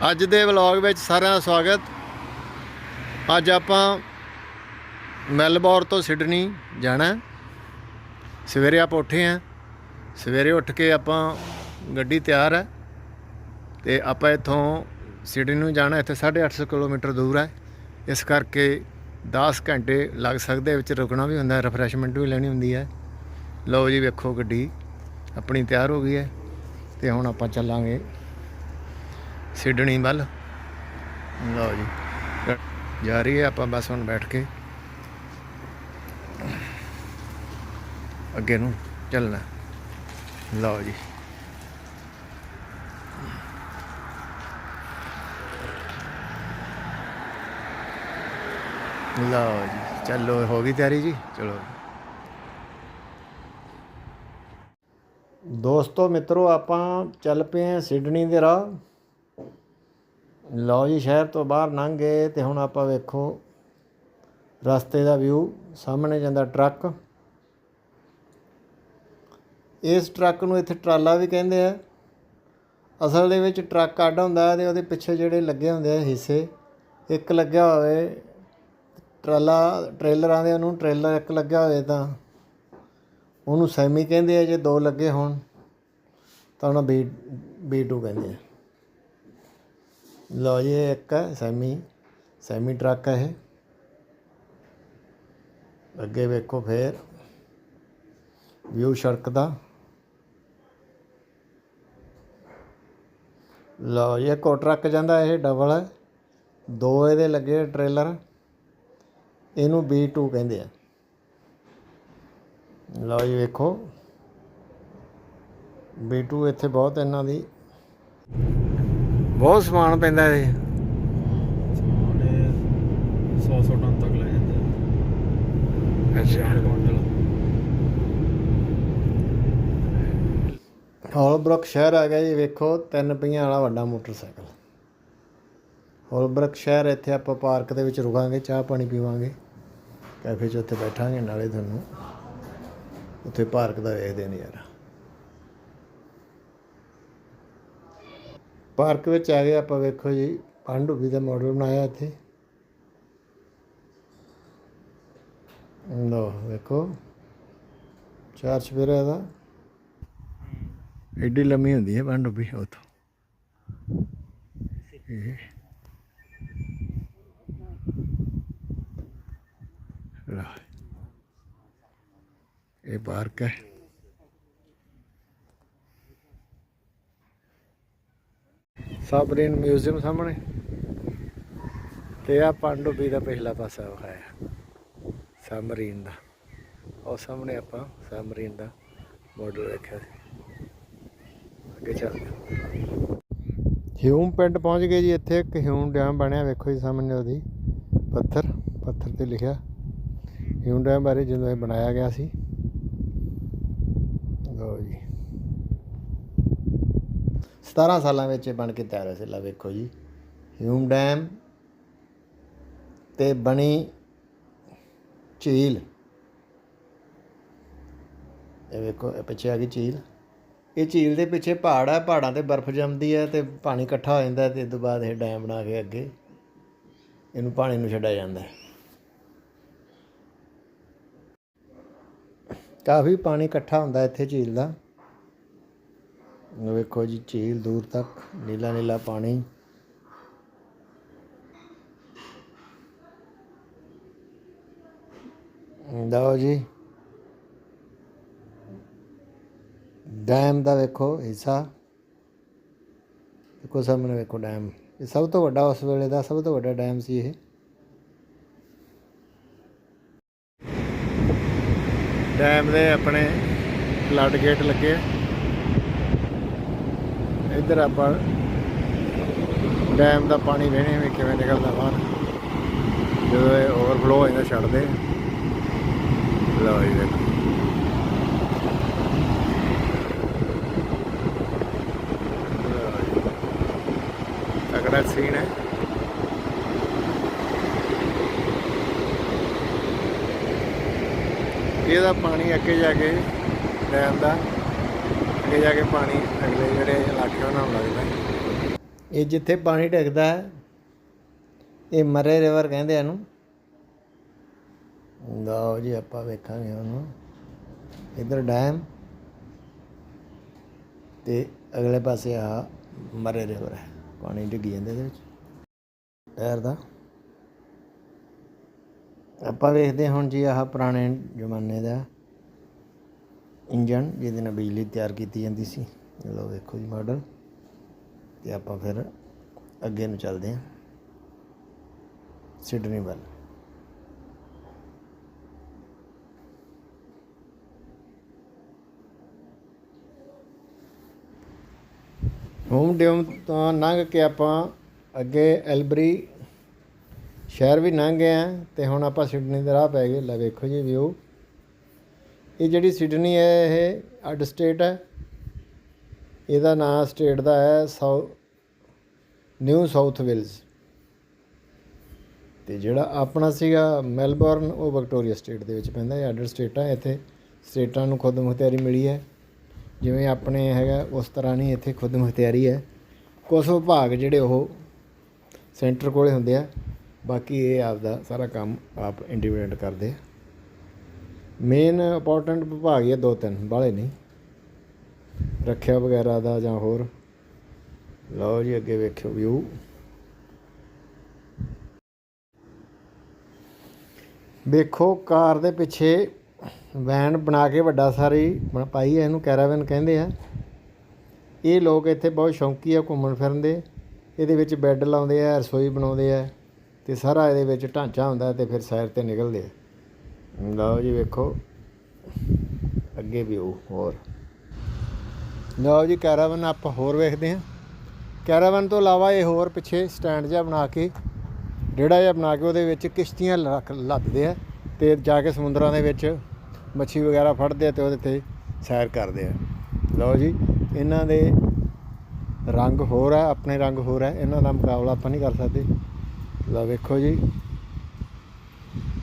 ਅੱਜ ਦੇ ਵਲੌਗ ਵਿੱਚ ਸਾਰਿਆਂ ਦਾ ਸਵਾਗਤ। ਅੱਜ ਆਪਾਂ ਮੈਲਬੌਰ ਤੋਂ ਸਿਡਨੀ ਜਾਣਾ ਸਵੇਰੇ ਆਪਾਂ ਉੱਠੇ ਆ ਸਵੇਰੇ ਉੱਠ ਕੇ ਆਪਾਂ ਗੱਡੀ ਤਿਆਰ ਹੈ ਤੇ ਆਪਾਂ ਇੱਥੋਂ ਸਿਡਨੀ ਨੂੰ ਜਾਣਾ, ਇੱਥੇ 850 ਕਿਲੋਮੀਟਰ ਦੂਰ ਹੈ। ਇਸ ਕਰਕੇ 10 ਘੰਟੇ ਲੱਗ ਸਕਦੇ, ਵਿੱਚ ਰੁਕਣਾ ਵੀ ਹੁੰਦਾ ਰਿਫਰੈਸ਼ਮੈਂਟ ਵੀ ਲੈਣੀ ਹੁੰਦੀ ਹੈ। ਲਓ ਜੀ, ਵੇਖੋ ਗੱਡੀ ਆਪਣੀ ਤਿਆਰ ਹੋ ਗਈ ਹੈ ਤੇ ਹੁਣ ਆਪਾਂ ਚੱਲਾਂਗੇ। ਸਿਡਨੀ ਵੱਲ। ਲਓ ਜੀ। ਜਾ ਰਹੀ ਹੈ ਆਪਾਂ ਬਸ ਹੁਣ ਬੈਠ ਕੇ। ਅੱਗੇ ਨੂੰ ਚੱਲਣਾ। ਲਓ ਜੀ। ਲਓ ਜੀ। ਚਲੋ ਹੋ ਗਈ ਤਿਆਰੀ ਜੀ। ਚਲੋ। ਦੋਸਤੋ, ਮਿੱਤਰੋ, ਆਪਾਂ ਚੱਲ ਪਏ ਹਾਂ ਸਿਡਨੀ ਦੇ ਰਾਹ। ਲਓ ਜੀ, ਸ਼ਹਿਰ ਤੋਂ ਬਾਹਰ ਲੰਘ ਗਏ ਤੇ ਹੁਣ ਆਪਾਂ ਵੇਖੋ ਰਸਤੇ ਦਾ ਵਿਊ ਸਾਹਮਣੇ ਜਾਂਦਾ ਟਰੱਕ। ਇਸ ਟਰੱਕ ਨੂੰ ਇੱਥੇ ਟਰਾਲਾ ਵੀ ਕਹਿੰਦੇ ਆ। ਅਸਲ ਦੇ ਵਿੱਚ ਟਰੱਕ ਅੱਡ ਹੁੰਦਾ ਤੇ ਉਹਦੇ ਪਿੱਛੇ ਜਿਹੜੇ ਲੱਗੇ ਹੁੰਦੇ ਆ ਹਿੱਸੇ, ਇੱਕ ਲੱਗਿਆ ਹੋਵੇ ਟਰਾਲਾ, ਟ੍ਰੇਲਰਾਂ ਦੇ ਉਹਨੂੰ ਟ੍ਰੇਲਰ ਇੱਕ ਲੱਗਿਆ ਹੋਵੇ ਤਾਂ ਉਹਨੂੰ ਸੈਮੀ ਕਹਿੰਦੇ ਆ, ਜੇ ਦੋ ਲੱਗੇ ਹੋਣ ਤਾਂ ਉਹਨਾਂ ਬੀ ਬੀ ਟੂ ਕਹਿੰਦੇ ਆ। ਲਓ ਜੀ ਇਹ ਇੱਕ ਹੈ ਸੈਮੀ ਸੈਮੀ ਟਰੱਕ ਹੈ ਇਹ। ਅੱਗੇ ਵੇਖੋ ਫੇਰ। ਵਿਊ ਸੜਕ ਦਾ। ਲਓ ਜੀ, ਇੱਕ ਹੋਰ ਟਰੱਕ ਜਾਂਦਾ ਇਹ, ਡਬਲ। ਹੈ ਦੋ ਇਹਦੇ ਲੱਗੇ ਟ੍ਰੇਲਰ। ਇਹਨੂੰ B2 ਕਹਿੰਦੇ ਆ। ਲਓ ਜੀ, ਵੇਖੋ। B2 ਇੱਥੇ ਬਹੁਤ ਇਹਨਾਂ ਦੀ ਬਹੁਤ ਸਮਾਨ ਪੈਂਦਾ ਇਹ। ਸਾਡੇ 100 100 ਟਨ ਤੱਕ ਲੈ ਜਾਂਦੇ ਆ। ਅੱਛਾ। ਹੌਲਬਰਕ ਸ਼ਹਿਰ ਆ ਗਿਆ ਜੀ ਵੇਖੋ ਤਿੰਨ ਪਹੀਆਂ ਵਾਲਾ ਵੱਡਾ ਮੋਟਰਸਾਈਕਲ। ਹੌਲਬਰਕ ਸ਼ਹਿਰ ਇੱਥੇ ਆਪਾਂ ਪਾਰਕ ਦੇ ਵਿੱਚ ਰੁਕਾਂਗੇ ਚਾਹ ਪਾਣੀ ਪੀਵਾਂਗੇ। ਕੈਫੇ 'ਚ ਉੱਥੇ ਬੈਠਾਂਗੇ ਨਾਲੇ ਤੁਹਾਨੂੰ ਉੱਥੇ ਪਾਰਕ ਦਾ ਵੇਖਦੇ ਨਜ਼ਾਰਾ। ਪਾਰਕ ਵਿੱਚ ਆ ਗਏ, ਆਪਾਂ ਵੇਖੋ ਜੀ ਪੰਡੂਬੀ ਦਾ ਮਾਡਲ ਬਣਾਇਆ ਇੱਥੇ। ਲੋ ਵੇਖੋ, ਚਾਰ ਚਪੇਰਾ ਦਾ ਐਡੀ ਲੰਮੀ ਹੁੰਦੀ ਹੈ ਪੰਡੂਬੀ ਉਥੋਂ ਇਹ। ਇਹ ਪਾਰਕ ਹੈ। ਸਾਬਰੀਨ ਮਿਊਜ਼ੀਅਮ ਸਾਹਮਣੇ। ਤੇ ਆ ਪੰਡੂਬੀ ਦਾ ਪਹਿਲਾ ਪਾਸਾ ਵਿਖਾਇਆ। ਸਾਬਰੀਨ ਦਾ। ਉਹ ਸਾਹਮਣੇ ਆਪਾਂ ਸਾਬਰੀਨ ਦਾ ਮਾਡਲ ਵੇਖਿਆ ਸੀ। ਅੱਗੇ ਚੱਲਦੇ ਹਿਊਮ ਪਿੰਡ ਪਹੁੰਚ ਗਏ ਜੀ ਇੱਥੇ। ਇੱਕ ਹਿਊਮ ਡੈਮ ਬਣਿਆ। ਵੇਖੋ ਜੀ ਸਾਹਮਣੇ ਉਹਦੀ ਪੱਥਰ। ਪੱਥਰ ਤੇ ਲਿਖਿਆ। ਹਿਊਮ ਡੈਮ ਬਾਰੇ ਜਦੋਂ ਇਹ ਬਣਾਇਆ ਗਿਆ ਸੀ ਲਓ ਜੀ 17 ਸਾਲਾਂ ਵਿੱਚ ਇਹ ਬਣ ਕੇ ਤਿਆਰ ਹੋਇਆ ਸੀ ਲਾ ਵੇਖੋ ਜੀ। ਹਿਊਮ ਡੈਮ ਤੇ ਬਣੀ ਝੀਲ। ਇਹ ਵੇਖੋ, ਇਹ ਪਿੱਛੇ ਆ ਗਈ ਝੀਲ। ਇਹ ਝੀਲ ਦੇ ਪਿੱਛੇ ਪਹਾੜ ਹੈ, ਪਹਾੜਾਂ ਤੇ ਬਰਫ਼ ਜੰਮਦੀ ਹੈ ਤੇ ਪਾਣੀ ਇਕੱਠਾ ਹੋ ਜਾਂਦਾ ਤੇ ਇਸ ਤੋਂ ਬਾਅਦ ਇਹ ਡੈਮ ਬਣਾ ਕੇ ਅੱਗੇ ਇਹਨੂੰ ਪਾਣੀ ਨੂੰ ਛੱਡਿਆ ਜਾਂਦਾ ਹੈ। ਕਾਫੀ ਪਾਣੀ ਇਕੱਠਾ ਹੁੰਦਾ ਇੱਥੇ ਝੀਲ ਦਾ। ਵੇਖੋ ਜੀ, ਝੀਲ ਦੂਰ ਤੱਕ, ਨੀਲਾ ਨੀਲਾ ਪਾਣੀ। ਲਓ ਜੀ। ਡੈਮ ਦਾ ਵੇਖੋ ਹਿੱਸਾ। ਦੇਖੋ ਸਾਹਮਣੇ ਵੇਖੋ ਡੈਮ। ਇਹ ਸਭ ਤੋਂ ਵੱਡਾ ਉਸ ਵੇਲੇ ਦਾ, ਸਭ ਤੋਂ ਵੱਡਾ ਡੈਮ ਸੀ ਇਹ। ਡੈਮ ਦੇ ਆਪਣੇ ਫਲੱਡ ਗੇਟ ਲੱਗੇ। ਇੱਧਰ ਆਪਾਂ ਡੈਮ ਦਾ ਪਾਣੀ ਵੇਣੇ ਵੀ ਕਿਵੇਂ ਨਿਕਲਦਾ ਬਾਹਰ। ਜਦੋਂ ਇਹ ਓਵਰਫਲੋ ਹੋ ਜਾਂਦਾ ਛੱਡਦੇ। ਲਓ ਜੀ ਦੇਖੋ ਤਕੜਾ ਸੀਨ ਹੈ। ਇਹਦਾ ਪਾਣੀ ਅੱਗੇ ਜਾ ਕੇ ਡੈਮ ਦਾ ਅੱਗੇ ਜਾ ਕੇ ਪਾਣੀ ਅਗਲੇ ਜਿਹੜੇ ਇਲਾਕੇ ਉਹਨਾਂ ਨੂੰ ਲੱਗਦਾ ਇਹ ਜਿੱਥੇ ਪਾਣੀ ਡਿੱਗਦਾ ਹੈ, ਇਹ ਮਰੇ ਰਿਵਰ ਕਹਿੰਦੇ ਇਹਨੂੰ। ਲਓ ਜੀ, ਆਪਾਂ ਵੇਖਾਂਗੇ ਉਹਨੂੰ। ਇਧਰ ਡੈਮ ਤੇ ਅਗਲੇ ਪਾਸੇ ਆ ਮਰੇ ਰਿਵਰ ਹੈ। ਪਾਣੀ ਡਿੱਗੀ ਜਾਂਦਾ ਇਹਦੇ ਵਿੱਚ। ਟਾਇਰ ਦਾ। ਆਪਾਂ ਵੇਖਦੇ ਹਾਂ ਹੁਣ ਜੀ ਆਹ ਪੁਰਾਣੇ ਜ਼ਮਾਨੇ ਦਾ। ਇੰਜਨ ਜਿਹਦੇ ਨਾਲ ਬਿਜਲੀ ਤਿਆਰ ਕੀਤੀ ਜਾਂਦੀ ਸੀ। ਲਓ ਵੇਖੋ ਜੀ ਮਾਡਲ ਤੇ ਆਪਾਂ ਫਿਰ ਅੱਗੇ ਨੂੰ ਚੱਲਦੇ ਹਾਂ। ਸਿਡਨੀ ਵੱਲ। ਹੋਮ ਡਿਊਮ ਤੋਂ ਲੰਘ ਕੇ ਆਪਾਂ ਅੱਗੇ ਐਲਬਰੀ ਸ਼ਹਿਰ ਵੀ ਲੰਘ ਗਏ ਆ ਤੇ ਹੁਣ ਆਪਾਂ ਸਿਡਨੀ ਦੇ ਰਾਹ ਪੈ ਗਏ। ਲੈ ਵੇਖੋ ਜੀ ਵਿਊ ਇਹ ਜਿਹੜੀ ਸਿਡਨੀ ਹੈ, ਇਹ ਅੱਡ ਸਟੇਟ ਹੈ। ਇਹਦਾ ਨਾਮ ਸਟੇਟ ਦਾ ਹੈ ਸਾਊ ਨਿਊ ਸਾਊਥ ਵੇਲਜ਼ ਤੇ ਜਿਹੜਾ ਆਪਣਾ ਸੀਗਾ ਮੈਲਬੌਰਨ ਉਹ ਵਿਕਟੋਰੀਆ ਸਟੇਟ ਦੇ ਵਿੱਚ ਪੈਂਦਾ, ਇਹ ਅੱਡ ਸਟੇਟ ਹੈ ਇੱਥੇ ਸਟੇਟਾਂ ਨੂੰ ਖੁਦ ਮੁਖਤਿਆਰੀ ਮਿਲੀ ਹੈ। ਜਿਵੇਂ ਆਪਣੇ ਹੈਗਾ, ਉਸ ਤਰ੍ਹਾਂ ਨਹੀਂ, ਇੱਥੇ ਖੁਦ ਮੁਖਤਿਆਰੀ ਹੈ। ਕੁਝ ਵਿਭਾਗ ਜਿਹੜੇ ਉਹ ਸੈਂਟਰ ਕੋਲੇ ਹੁੰਦੇ ਆ। ਬਾਕੀ ਇਹ ਆਪਦਾ ਸਾਰਾ ਕੰਮ ਆਪ ਇੰਡੀਪੈਂਡੈਂਟ ਕਰਦੇ ਆ। ਮੇਨ ਇੰਪੋਰਟੈਂਟ ਵਿਭਾਗ ਹੀ ਆ ਦੋ ਤਿੰਨ, ਬਾਹਲੇ ਨਹੀਂ। ਰੱਖਿਆ ਵਗੈਰਾ ਦਾ ਜਾਂ ਹੋਰ। ਲਓ ਜੀ, ਅੱਗੇ ਵੇਖਿਓ ਵਿਊ ਵੇਖੋ, ਕਾਰ ਦੇ ਪਿੱਛੇ ਵੈਨ ਬਣਾ ਕੇ ਵੱਡਾ ਸਾਰੀ ਬਣ- ਪਾਈ ਹੈ ਇਹਨੂੰ ਕੈਰਾਵਨ ਕਹਿੰਦੇ ਆ। ਇਹ ਲੋਕ ਇੱਥੇ ਬਹੁਤ ਸ਼ੌਂਕੀ ਆ ਘੁੰਮਣ ਫਿਰਨ ਦੇ। ਇਹਦੇ ਵਿੱਚ ਬੈੱਡ ਲਾਉਂਦੇ ਆ, ਰਸੋਈ ਬਣਾਉਂਦੇ ਆ ਤੇ ਸਾਰਾ ਇਹਦੇ ਵਿੱਚ ਢਾਂਚਾ ਹੁੰਦਾ ਤੇ ਫਿਰ ਸੈਰ ਤੇ ਨਿਕਲਦੇ ਆ। ਲਓ ਜੀ ਵੇਖੋ। ਅੱਗੇ ਵੀ ਉਹ ਹੋਰ। ਲਓ ਜੀ ਕੈਰਾਵਨ ਆਪਾਂ ਹੋਰ ਵੇਖਦੇ ਹਾਂ। ਕੈਰਾਵਨ ਤੋਂ ਇਲਾਵਾ ਇਹ ਹੋਰ ਪਿੱਛੇ ਸਟੈਂਡ ਜਿਹਾ ਬਣਾ ਕੇ, ਡੇੜਾ ਜਿਹਾ ਬਣਾ ਕੇ ਉਹਦੇ ਵਿੱਚ ਕਿਸ਼ਤੀਆਂ ਰੱਖ, ਲੱਦਦੇ ਆ ਤੇ ਜਾ ਕੇ ਸਮੁੰਦਰਾਂ ਦੇ ਵਿੱਚ ਮੱਛੀ ਵਗੈਰਾ ਫੜਦੇ ਆ ਤੇ ਉਹਦੇ ਤੇ ਸੈਰ ਕਰਦੇ ਆ। ਲਓ ਜੀ, ਇਹਨਾਂ ਦੇ ਰੰਗ ਹੋਰ ਆ, ਆਪਣੇ ਰੰਗ ਹੋਰ ਆ, ਇਹਨਾਂ ਦਾ ਮੁਕਾਬਲਾ ਆਪਾਂ ਨਹੀਂ ਕਰ ਸਕਦੇ। ਲਓ ਵੇਖੋ ਜੀ।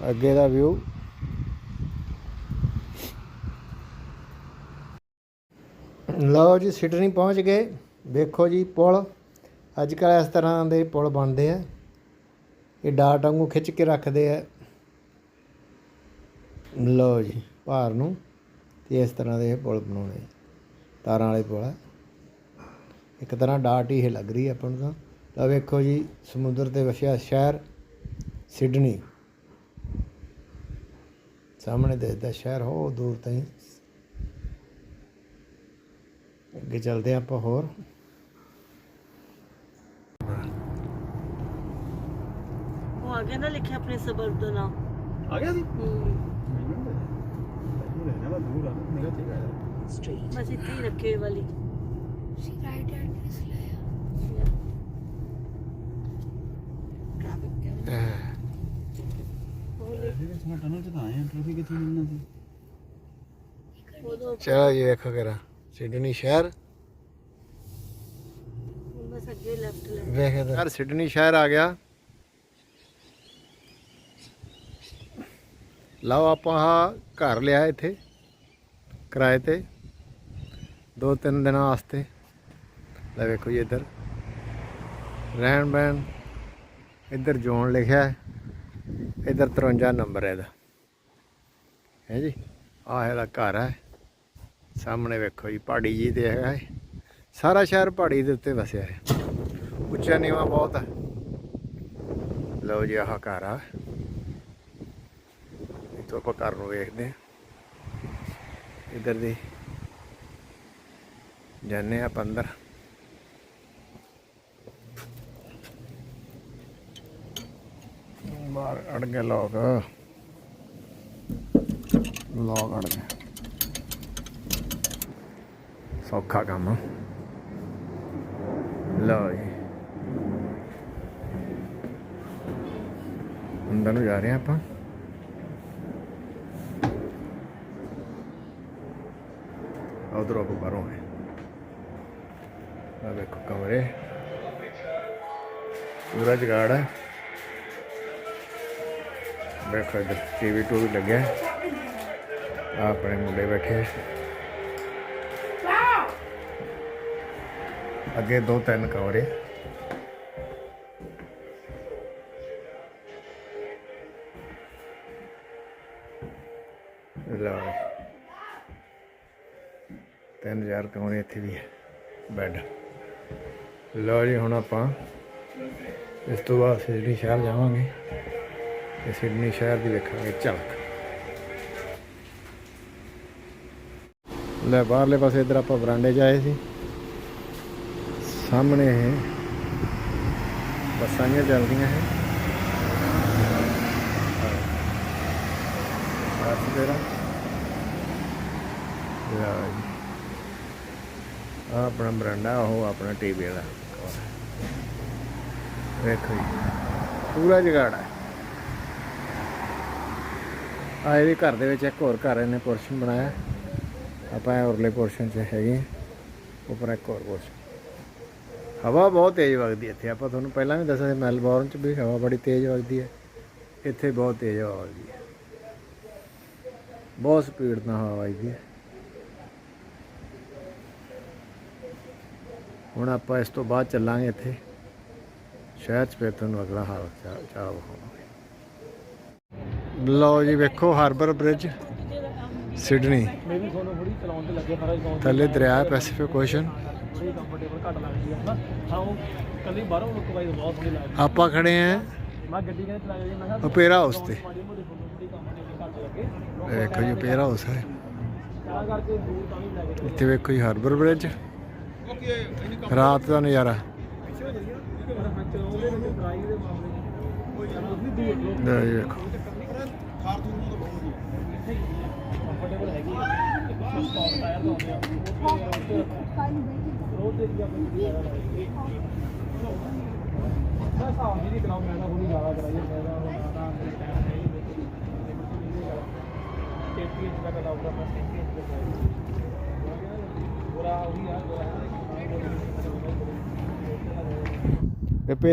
ਅੱਗੇ ਦਾ ਵਿਊ ਲਓ ਜੀ ਸਿਡਨੀ ਪਹੁੰਚ ਗਏ। ਵੇਖੋ ਜੀ, ਪੁਲ। ਅੱਜ ਕੱਲ੍ਹ ਇਸ ਤਰ੍ਹਾਂ ਦੇ ਪੁਲ ਬਣਦੇ ਆ। ਇਹ ਡਾਟ ਵਾਂਗੂ ਖਿੱਚ ਕੇ ਰੱਖਦੇ ਆ। ਲਓ ਜੀ, ਭਾਰ ਨੂੰ ਤੇ ਇਸ ਤਰ੍ਹਾਂ ਦੇ ਇਹ ਪੁਲ ਬਣਾਉਣੇ ਤਾਰਾਂ ਵਾਲੇ ਪੁਲ ਆ। ਇੱਕ ਤਰ੍ਹਾਂ ਡਾਟ ਹੀ ਇਹ ਲੱਗ ਰਹੀ ਹੈ ਆਪਾਂ ਨੂੰ ਤਾਂ। ਤਾਂ ਵੇਖੋ ਜੀ, ਸਮੁੰਦਰ ਤੇ ਵਸਿਆ ਸ਼ਹਿਰ ਸਿਡਨੀ। ਸਾਹਮਣੇ ਦਿਸਦਾ ਸ਼ਹਿਰ ਹੋ ਦੂਰ ਤਾਈਂ ਅੱਗੇ ਚੱਲਦੇ ਆਪਾਂ ਹੋਰ। ਉਹ ਆ ਗਿਆ ਨਾ ਲਿਖਿਆ ਆਪਣੇ ਸਬਰ ਦਾ ਨਾਮ। ਆ ਗਿਆ ਸੀ ਆ ਆ ਸਟ੍ਰੀਟ ਬਸ ਇੱਥੇ ਹੀ ਰੱਖੇ ਵਾਲੀ। She jam. ਇਹਦੇ ਵਿੱਚ ਮੈਂ ਟਨਲ ਚ ਤਾਂ ਆਇਆ ਟ੍ਰੈਫਿਕ ਕਿੱਥੇ ਮਿਲਣਾ ਸੀ ਉਦੋਂ ਚਲੋ ਜੀ ਵੇਖੋ ਕਰਾ। ਸਿਡਨੀ ਸ਼ਹਿਰ। ਬਸ ਅੱਗੇ ਲੈਫਟ ਲੈ ਵੇਖਦੇ ਯਾਰ ਸਿਡਨੀ ਸ਼ਹਿਰ ਆ ਗਿਆ। ਲਓ ਆਪਾਂ ਆਹ ਘਰ ਲਿਆ ਇੱਥੇ ਕਿਰਾਏ ਤੇ। ਦੋ ਤਿੰਨ ਦਿਨਾਂ ਵਾਸਤੇ। ਲੈ ਵੇਖੋ ਜੀ ਇੱਧਰ। ਰਹਿਣ ਬਹਿਣ ਇੱਧਰ ਜ਼ੋਨ ਲਿਖਿਆ ਹੈ। ਇੱਧਰ 53 ਨੰਬਰ ਹੈ ਇਹਦਾ। ਹੈ ਜੀ? ਆਹ ਇਹਦਾ ਘਰ ਹੈ। ਸਾਹਮਣੇ ਵੇਖੋ ਜੀ, ਪਹਾੜੀ ਜੀ ਤੇ ਹੈਗਾ ਹੈ ਸਾਰਾ ਸ਼ਹਿਰ ਪਹਾੜੀ ਦੇ ਉੱਤੇ ਵਸਿਆ ਹੈ। ਉੱਚਾ ਨੀਵਾ ਬਹੁਤ ਹੈ ਲਓ ਜੀ, ਆਹ ਘਰ ਆ। ਇੱਥੋਂ ਆਪਾਂ ਘਰ ਨੂੰ ਵੇਖਦੇ ਹਾਂ। ਇੱਧਰ ਦੀ ਜਾਨੇ ਆਪਾਂ ਅੰਦਰ। ਬਾਹਰ ਅੜ ਗਏ ਲੋਕ। ਲੋਕ ਅੜ ਗਏ। ਔਖਾ ਕੰਮ। ਲਓ ਜੀ। ਅੰਦਰ ਨੂੰ ਜਾ ਰਹੇ ਹਾਂ ਆਪਾਂ। ਉਧਰ ਆਪਾਂ ਬਾਹਰੋਂ ਆਏ। ਆ ਦੇਖੋ ਕਮਰੇ। ਪੂਰਾ ਜਗਾੜ ਹੈ। ਦੇਖੋ ਇੱਧਰ ਟੀਵੀ ਟੂ ਵੀ ਲੱਗਿਆ ਆਪਣੇ ਮੁੰਡੇ ਬੈਠੇ ਅੱਗੇ ਦੋ ਤਿੰਨ ਕਮਰੇ ਲਓ 3000 ਕਮਰੇ ਇੱਥੇ ਵੀ ਹੈ, ਬੈੱਡ। ਲਓ ਜੀ, ਹੁਣ ਆਪਾਂ ਇਸ ਤੋਂ ਬਾਅਦ ਸਿਡਨੀ ਸ਼ਹਿਰ ਜਾਵਾਂਗੇ। ਤੇ ਸਿਡਨੀ ਸ਼ਹਿਰ ਦੀ ਵੇਖਾਂਗੇ ਝਲਕ। ਲੈ, ਬਾਹਰਲੇ ਪਾਸੇ ਇਧਰ ਆਪਾਂ ਬਰਾਂਡੇ 'ਚ ਆਏ ਸੀ। ਸਾਹਮਣੇ ਬੱਸਾਂ ਜਿਹੀਆਂ ਚੱਲਦੀਆਂ ਹੈ। ਬਸ ਤੇਰਾ ਲਓ ਆਪਣਾ ਬਰਾਂਡਾ, ਉਹ ਆਪਣਾ ਟੀਵੀ ਵਾਲਾ। ਵੇਖੋ ਜੀ। ਪੂਰਾ ਜਗਾੜਾ ਹੈ। ਆ ਇਹਦੇ ਘਰ ਦੇ ਵਿੱਚ ਇੱਕ ਹੋਰ ਘਰ ਇਹਨੇ ਪੋਰਸ਼ਨ ਬਣਾਇਆ। ਆਪਾਂ ਉਰਲੇ ਪੋਰਸ਼ਨ 'ਚ ਹੈਗੇ ਹਾਂ। ਉੱਪਰ ਇੱਕ ਹੋਰ ਪੋਰਸ਼ਨ ਹਵਾ ਬਹੁਤ ਤੇਜ਼ ਵਗਦੀ ਇੱਥੇ। ਆਪਾਂ ਤੁਹਾਨੂੰ ਪਹਿਲਾਂ ਵੀ ਦੱਸਿਆ ਸੀ ਮੈਲਬੌਰਨ 'ਚ ਵੀ ਹਵਾ ਬੜੀ ਤੇਜ਼ ਵਗਦੀ ਹੈ। ਇੱਥੇ ਬਹੁਤ ਤੇਜ਼ ਹਵਾ ਵਗਦੀ ਹੈ। ਬਹੁਤ ਸਪੀਡ ਨਾਲ ਹਵਾ ਵਗਦੀ ਹੈ। ਹੁਣ ਆਪਾਂ ਇਸ ਤੋਂ ਬਾਅਦ ਚੱਲਾਂਗੇ ਇੱਥੇ। ਸ਼ਹਿਰ 'ਚ ਫਿਰ ਤੁਹਾਨੂੰ ਅਗਲਾ ਹਾਲ ਚਾਲ ਵਿਖਾਵਾਂਗੇ। ਲਓ ਜੀ ਵੇਖੋ ਹਾਰਬਰ ਬ੍ਰਿਜ ਸਿਡਨੀ। ਥੱਲੇ ਦਰਿਆ ਪੈਸੀਫਿਕ ਓਸ਼ਨ ਥੋੜੀ ਕੰਫਰਟੇਬਲ ਘੱਟ ਲੱਗਦੀ ਹੈ ਹਨਾ? ਹਾਂ ਉਹ ਕੱਲੀ ਬਾਹਰੋਂ ਲੁੱਕ ਵਾਈਜ਼ ਬਹੁਤ ਸੋਹਣੀ ਲੱਗਦੀ ਆਪਾਂ ਖੜੇ ਆਂ। ਮੈਂ ਗੱਡੀ ਕਹਿੰਦੇ ਚਲਾ ਗਈ ਮੈਂ ਕਿਹਾ ਓਪੇਰਾ ਹਾਊਸ ਤੇ। ਵੇਖੋ ਜੀ ਓਪੇਰਾ ਹਾਊਸ ਹੈ ਲੈ ਇੱਥੇ ਵੇਖੋ ਜੀ ਹਾਰਬਰ ਬ੍ਰਿਜ ਰਾਤ ਦਾ ਨਜ਼ਾਰਾ। ਪਿੱਛੇ ਹੋ ਜਾਈਏ। ਮੈਂ ਚਲਾਉਂਦੇ ਨੇ ਡਰਾਈਵ ਦੇ ਮਾਮਲੇ ਚ ਉਹ ਵੀ ਦੂਰ ਲੋਕ ਲਓ ਜੀ ਵੇਖੋ। ਕੰਫਰਟੇਬਲ ਹੈਗੀ ਸਪੌਟ ਟਾਇਰ ਦਾ ਹੁੰਦੇ ਆ। ਰੋਡ ਦੇ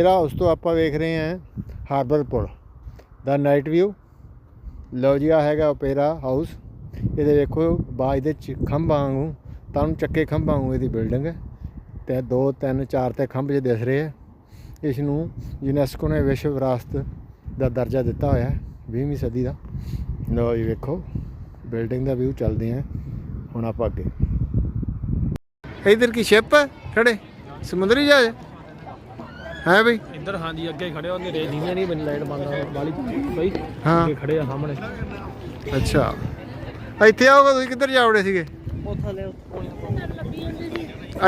ਹਾਊਸ ਤੋਂ ਆਪਾਂ ਵੇਖ ਰਹੇ ਹਾਂ ਹਾਰਬਰ ਪੁਲ ਦਾ ਨਾਈਟ ਵਿਊ। ਲਓ ਜੀ, ਆ ਹੈਗਾ ਓਪੇਰਾ ਹਾਊਸ ਇਹਦੇ ਵੇਖੋ ਬਾਅਦ ਇਹਦੇ ਚ ਖੰਭਾਂ ਵਾਂਗੂ, ਤਾਂ ਚੱਕੇ ਖੰਭਾਂ ਵਾਂਗੂ ਇਹਦੀ ਬਿਲਡਿੰਗ ਹੈ। ਤੇ ਦੋ ਤਿੰਨ ਚਾਰ ਤੇ ਖੰਭ ਜੇ ਦਿਸ ਰਹੇ ਆ। ਇਸ ਨੂੰ ਯੂਨੈਸਕੋ ਨੇ ਵਿਸ਼ਵ ਵਿਰਾਸਤ ਦਾ ਦਰਜਾ ਦਿੱਤਾ ਹੋਇਆ ਹੈ 20ਵੀਂ ਸਦੀ ਦਾ। ਲਓ ਜੀ ਵੇਖੋ ਬਿਲਡਿੰਗ ਦਾ ਵਿਊ ਚੱਲਦੇ ਆ। ਹੁਣ ਆਪਾਂ ਅੱਗੇ। ਇਧਰ ਕੀ ਸ਼ਿਪ ਖੜੇ? ਸਮੁੰਦਰੀ ਜਹਾਜ਼? ਹੈ ਬਈ? ਇੱਧਰ ਹਾਂਜੀ ਅੱਗੇ ਖੜੇ ਹੋ ਨੇਰੇ ਨੀਵੇਂ ਨਹੀਂ ਬਣੀ ਲਾਈਟ ਬੰਦ ਵਾਲੀ ਬਈ। ਹਾਂ। ਅੱਗੇ ਖੜੇ ਆ ਸਾਹਮਣੇ। ਅੱਛਾ। ਇੱਥੇ ਆਓਗੇ ਤੁਸੀਂ ਕਿੱਧਰ ਜਾਵੜੇ ਸੀਗੇ? ਉਹ ਥੱਲੇ ਉੱਤੋਂ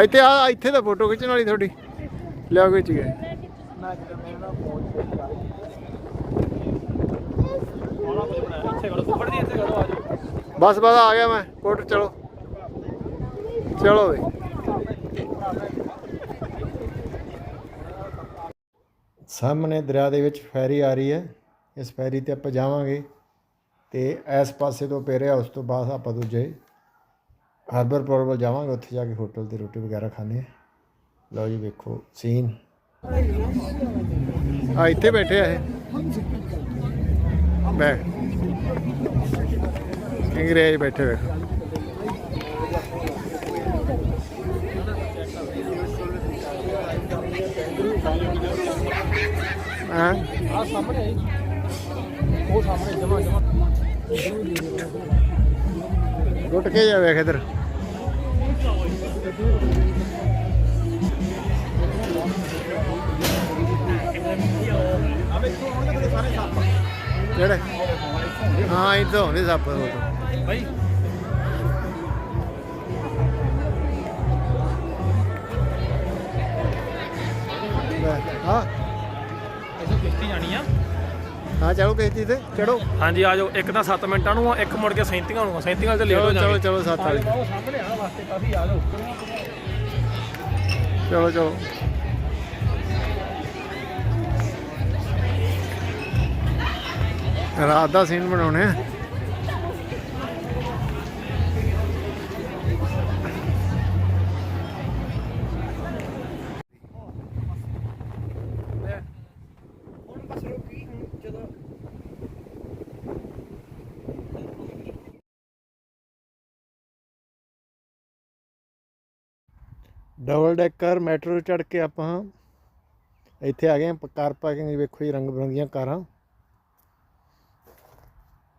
ਇੱਥੇ ਆ, ਇੱਥੇ ਤਾਂ ਫੋਟੋ ਖਿੱਚਣ ਵਾਲੀ ਤੁਹਾਡੀ। ਲਿਆਓ ਖਿੱਚ ਗਏ ਬਸ ਬਸ, ਆ ਗਿਆ ਮੈਂ। ਕੋਟ, ਚਲੋ। ਚਲੋ ਬਈ। ਸਾਹਮਣੇ ਦਰਿਆ ਦੇ ਵਿੱਚ ਫੈਰੀ ਆ ਰਹੀ ਹੈ। ਇਸ ਫੈਰੀ ਤੇ ਆਪਾਂ ਜਾਵਾਂਗੇ ਤੇ ਇਸ ਪਾਸੇ ਤੋਂ ਪੇਰਿਆ ਉਸ ਤੋਂ ਬਾਅਦ ਆਪਾਂ ਦੂਜੇ ਹਾਰਬਰ ਪੁਲ ਜਾਵਾਂਗੇ, ਉੱਥੇ ਜਾ ਕੇ ਹੋਟਲ ਤੇ ਰੋਟੀ ਵਗੈਰਾ ਖਾਣੇ ਆ ਲਓ ਜੀ ਵੇਖੋ ਸੀਨ ਆ ਇੱਥੇ ਬੈਠੇ ਆ ਇਹ। ਬੈ। ਅੰਗਰੇਜ਼ ਬੈਠੇ ਵੇਖੋ। ਹਾਂ? ਆ ਸਾਹਮਣੇ ਉਹ ਸਾਹਮਣੇ ਜਮਾ ਜਮਾ ਲੁੱਟ ਕੇ ਜਾ ਵੇਖ ਇਧਰ। ਕਿਹੜੇ ਹਾਂ ਇਹ ਤਾਂ ਹੁੰਦੇ ਸੱਪ ਉਹ ਤਾਂ ਬਾਈ ਲੈ, ਹਾਂ ਅਸੀਂ ਕਿਸ਼ਤੀ ਜਾਣੀ ਆ ਹਾਂ ਚਲੋ ਕਿਸ਼ਤੀ ਤੇ ਚੜੋ। ਹਾਂਜੀ ਆ ਜਾਓ। ਇੱਕ ਤਾਂ 7 ਮਿੰਟਾਂ ਨੂੰ ਆ ਇੱਕ ਮੁੜ ਕੇ 37 ਨੂੰ ਆ। 37 ਤੇ ਲੇਟ ਚਲੋ ਹੋ ਚਲੋ ਜਾਵਾਂਗੇ ਚਲੋ ਸੱਤ ਵਾਲੀ। ਸਾਹਮਣੇ ਆ ਵਾਸਤੇ ਕਾਫੀ ਆ ਜਾਓ। ਚਲੋ ਚਲੋ। ਰਾਤ ਦਾ ਸੀਨ ਬਣਾਉਣੇ ਆ। ਡਬਲ ਡੈਕਰ, ਮੈਟਰੋ ਚੜ ਕੇ ਆਪਾਂ ਇੱਥੇ ਆ ਗਏ ਹਾਂ, ਕਾਰ ਪਾਰਕਿੰਗ ਵੇਖੋ ਜੀ, ਰੰਗ ਬਰੰਗੀਆਂ ਕਾਰਾਂ।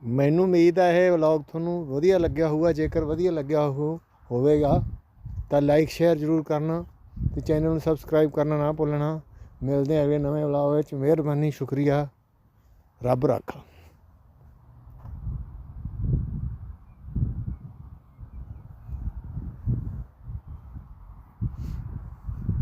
ਮੈਨੂੰ ਉਮੀਦ ਹੈ ਇਹ ਵਲੌਗ ਤੁਹਾਨੂੰ ਵਧੀਆ ਲੱਗਿਆ ਹੋਊਗਾ, ਜੇਕਰ ਵਧੀਆ ਲੱਗਿਆ ਹੋ, ਹੋਵੇਗਾ, ਤਾਂ ਲਾਈਕ, ਸ਼ੇਅਰ ਜ਼ਰੂਰ ਕਰਨਾ ਤੇ ਚੈਨਲ ਨੂੰ ਸਬਸਕ੍ਰਾਈਬ ਕਰਨਾ ਨਾ ਭੁੱਲਣਾ। ਮਿਲਦੇ ਹਾਂ ਅਗਲੇ ਨਵੇਂ ਵਲੌਗ ਵਿੱਚ। ਮਿਹਰਬਾਨੀ, ਸ਼ੁਕਰੀਆ। ਰੱਬ ਰਾਖਾ।